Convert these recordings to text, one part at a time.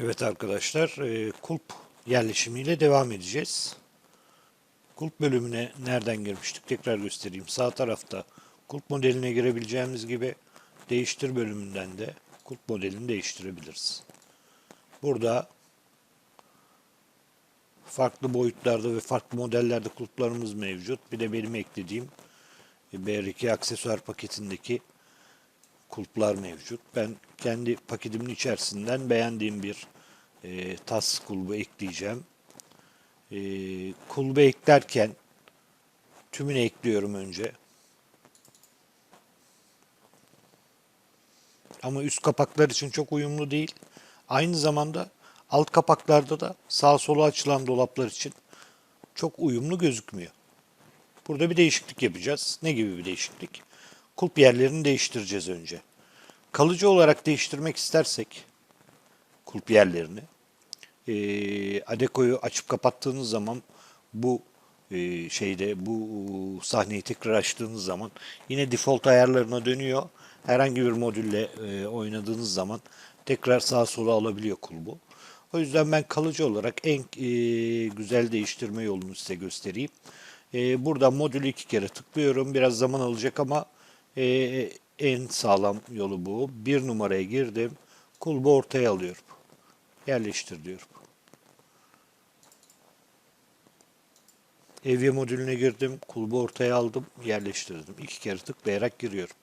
Evet arkadaşlar, e, kulp yerleşimiyle devam edeceğiz. Kulp bölümüne nereden girmiştik tekrar göstereyim. Sağ tarafta kulp modeline girebileceğimiz gibi değiştir bölümünden de kulp modelini değiştirebiliriz. Burada farklı boyutlarda ve farklı modellerde kulplarımız mevcut. Bir de benim eklediğim BR2 aksesuar paketindeki kulplar mevcut. Ben kendi paketimin içerisinden beğendiğim bir e, tas kulbu ekleyeceğim. E, kulbu eklerken tümünü ekliyorum önce. Ama üst kapaklar için çok uyumlu değil. Aynı zamanda alt kapaklarda da sağ sola açılan dolaplar için çok uyumlu gözükmüyor. Burada bir değişiklik yapacağız. Ne gibi bir değişiklik? Kulp yerlerini değiştireceğiz önce. Kalıcı olarak değiştirmek istersek kulp yerlerini e, Adeko'yu açıp kapattığınız zaman bu e, şeyde bu sahneyi tekrar açtığınız zaman yine default ayarlarına dönüyor. Herhangi bir modülle e, oynadığınız zaman tekrar sağa sola alabiliyor kulbu. O yüzden ben kalıcı olarak en e, güzel değiştirme yolunu size göstereyim. E, burada modülü iki kere tıklıyorum. Biraz zaman alacak ama e, en sağlam yolu bu. Bir numaraya girdim. Kulbu ortaya alıyorum. Yerleştir diyorum. Evye modülüne girdim. Kulbu ortaya aldım. Yerleştirdim. İki kere tıklayarak giriyorum.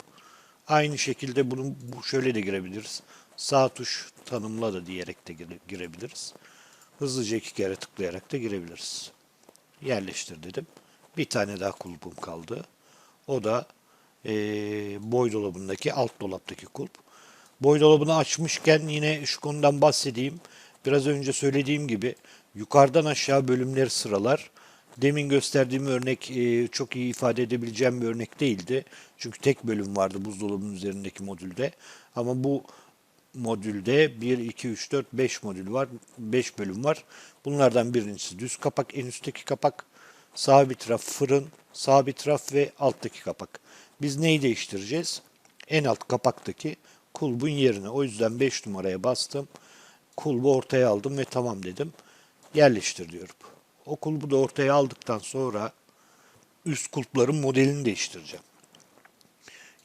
Aynı şekilde bunu bu şöyle de girebiliriz. Sağ tuş tanımla da diyerek de gire- girebiliriz. Hızlıca iki kere tıklayarak da girebiliriz. Yerleştir dedim. Bir tane daha kulpum kaldı. O da eee boy dolabındaki alt dolaptaki kulp. Boy dolabını açmışken yine şu konudan bahsedeyim. Biraz önce söylediğim gibi yukarıdan aşağı bölümleri sıralar. Demin gösterdiğim örnek e, çok iyi ifade edebileceğim bir örnek değildi. Çünkü tek bölüm vardı buzdolabının üzerindeki modülde. Ama bu modülde 1, 2, 3, 4, 5 modül var. 5 bölüm var. Bunlardan birincisi düz kapak, en üstteki kapak. Sağ bir taraf fırın, sağ bir taraf ve alttaki kapak. Biz neyi değiştireceğiz? En alt kapaktaki kulbun yerine. O yüzden 5 numaraya bastım. Kulbu ortaya aldım ve tamam dedim. Yerleştir diyorum. O kulbu da ortaya aldıktan sonra üst kulpların modelini değiştireceğim.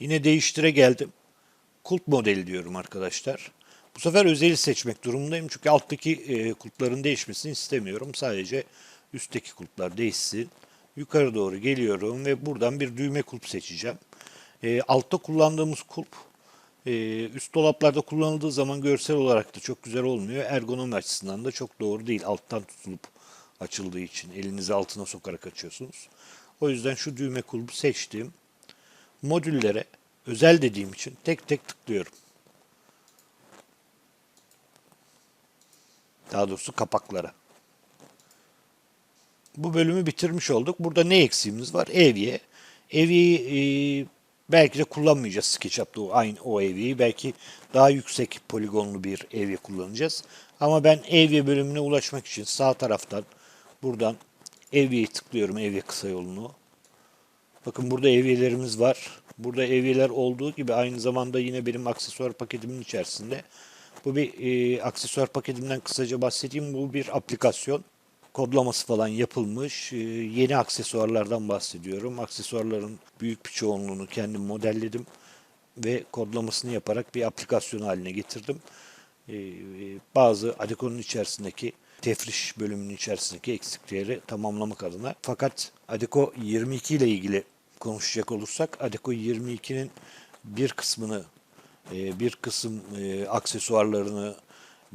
Yine değiştire geldim. Kulp modeli diyorum arkadaşlar. Bu sefer özeli seçmek durumundayım çünkü alttaki e, kulpların değişmesini istemiyorum. Sadece üstteki kulplar değişsin. Yukarı doğru geliyorum ve buradan bir düğme kulp seçeceğim. E, altta kullandığımız kulp e, üst dolaplarda kullanıldığı zaman görsel olarak da çok güzel olmuyor. Ergonomi açısından da çok doğru değil. Alttan tutulup açıldığı için elinizi altına sokarak açıyorsunuz. O yüzden şu düğme kulbu seçtim. Modüllere özel dediğim için tek tek tıklıyorum. Daha doğrusu kapaklara. Bu bölümü bitirmiş olduk. Burada ne eksiğimiz var? Evye. Evyeyi e, belki de kullanmayacağız SketchUp'ta o, aynı o evyeyi. Belki daha yüksek poligonlu bir evye kullanacağız. Ama ben evye bölümüne ulaşmak için sağ taraftan buradan evyeyi tıklıyorum. Evye kısa yolunu. Bakın burada evyelerimiz var. Burada evyeler olduğu gibi aynı zamanda yine benim aksesuar paketimin içerisinde. Bu bir e, aksesuar paketimden kısaca bahsedeyim. Bu bir aplikasyon. Kodlaması falan yapılmış. E, yeni aksesuarlardan bahsediyorum. Aksesuarların büyük bir çoğunluğunu kendim modelledim. Ve kodlamasını yaparak bir aplikasyon haline getirdim. E, e, bazı Adeco'nun içerisindeki tefriş bölümünün içerisindeki eksiklikleri tamamlamak adına. Fakat Adeco 22 ile ilgili konuşacak olursak Adeco 22'nin bir kısmını bir kısım aksesuarlarını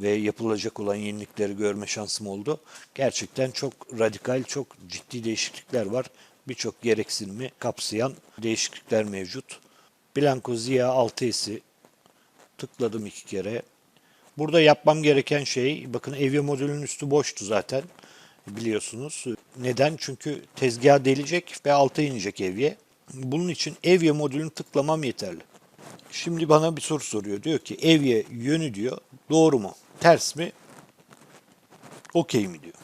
ve yapılacak olan yenilikleri görme şansım oldu. Gerçekten çok radikal, çok ciddi değişiklikler var. Birçok gereksinimi kapsayan değişiklikler mevcut. Blanco Zia 6S'i tıkladım iki kere. Burada yapmam gereken şey, bakın evye modülünün üstü boştu zaten biliyorsunuz. Neden? Çünkü tezgaha delecek ve alta inecek evye. Bunun için evye modülünü tıklamam yeterli. Şimdi bana bir soru soruyor. Diyor ki evye yönü diyor doğru mu? Ters mi? Okey mi diyor.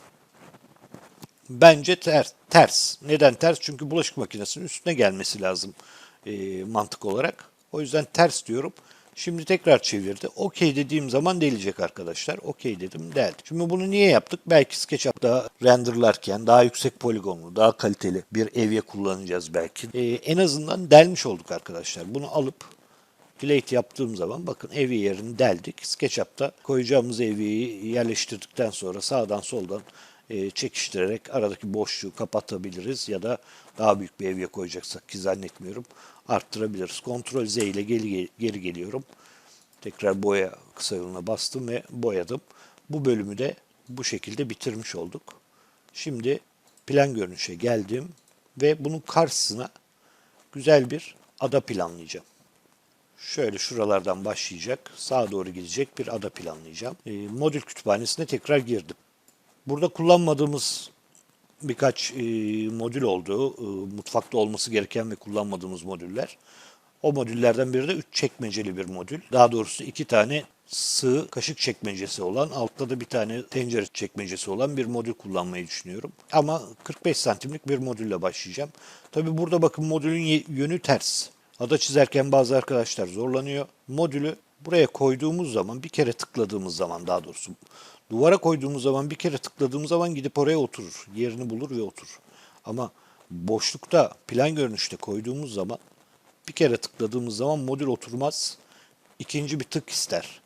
Bence ters. ters. Neden ters? Çünkü bulaşık makinesinin üstüne gelmesi lazım e, mantık olarak. O yüzden ters diyorum. Şimdi tekrar çevirdi. Okey dediğim zaman delecek arkadaşlar. Okey dedim deldi. Şimdi bunu niye yaptık? Belki SketchUp'ta renderlarken daha yüksek poligonlu, daha kaliteli bir evye kullanacağız belki. Ee, en azından delmiş olduk arkadaşlar. Bunu alıp Delete yaptığım zaman bakın evye yerini deldik. SketchUp'ta koyacağımız evyeyi yerleştirdikten sonra sağdan soldan e, çekiştirerek aradaki boşluğu kapatabiliriz ya da daha büyük bir evye koyacaksak ki zannetmiyorum arttırabiliriz. Ctrl Z ile geri, geri geliyorum. Tekrar boya kısa yoluna bastım ve boyadım. Bu bölümü de bu şekilde bitirmiş olduk. Şimdi plan görünüşe geldim ve bunun karşısına güzel bir ada planlayacağım. Şöyle şuralardan başlayacak, sağa doğru gidecek bir ada planlayacağım. E, modül kütüphanesine tekrar girdim. Burada kullanmadığımız birkaç e, modül oldu. E, mutfakta olması gereken ve kullanmadığımız modüller. O modüllerden biri de 3 çekmeceli bir modül. Daha doğrusu iki tane sığ kaşık çekmecesi olan, altta da bir tane tencere çekmecesi olan bir modül kullanmayı düşünüyorum. Ama 45 santimlik bir modülle başlayacağım. Tabi burada bakın modülün yönü ters. Ada çizerken bazı arkadaşlar zorlanıyor. Modülü buraya koyduğumuz zaman bir kere tıkladığımız zaman daha doğrusu duvara koyduğumuz zaman bir kere tıkladığımız zaman gidip oraya oturur. Yerini bulur ve oturur. Ama boşlukta plan görünüşte koyduğumuz zaman bir kere tıkladığımız zaman modül oturmaz. İkinci bir tık ister.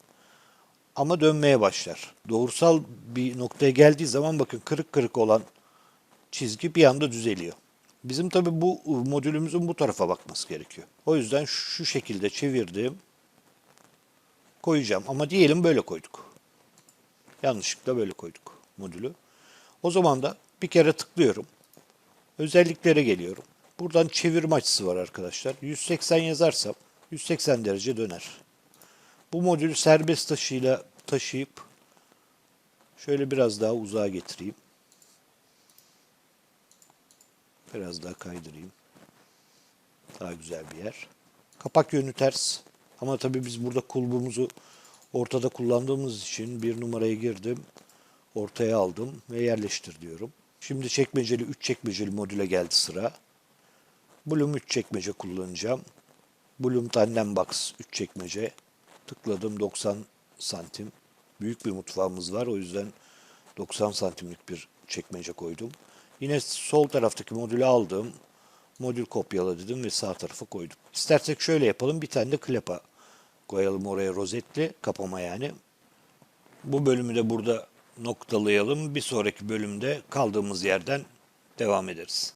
Ama dönmeye başlar. Doğrusal bir noktaya geldiği zaman bakın kırık kırık olan çizgi bir anda düzeliyor. Bizim tabi bu modülümüzün bu tarafa bakması gerekiyor. O yüzden şu şekilde çevirdim. Koyacağım ama diyelim böyle koyduk. Yanlışlıkla böyle koyduk modülü. O zaman da bir kere tıklıyorum. Özelliklere geliyorum. Buradan çevirme açısı var arkadaşlar. 180 yazarsam 180 derece döner. Bu modülü serbest taşıyla taşıyıp şöyle biraz daha uzağa getireyim. Biraz daha kaydırayım. Daha güzel bir yer. Kapak yönü ters. Ama tabii biz burada kulbumuzu ortada kullandığımız için bir numaraya girdim. Ortaya aldım ve yerleştir diyorum. Şimdi çekmeceli 3 çekmeceli modüle geldi sıra. Bloom 3 çekmece kullanacağım. Bloom Tandem Box 3 çekmece. Tıkladım 90 santim. Büyük bir mutfağımız var o yüzden 90 santimlik bir çekmece koydum. Yine sol taraftaki modülü aldım. Modül kopyala dedim ve sağ tarafa koydum. İstersek şöyle yapalım. Bir tane de klapa koyalım oraya rozetli kapama yani. Bu bölümü de burada noktalayalım. Bir sonraki bölümde kaldığımız yerden devam ederiz.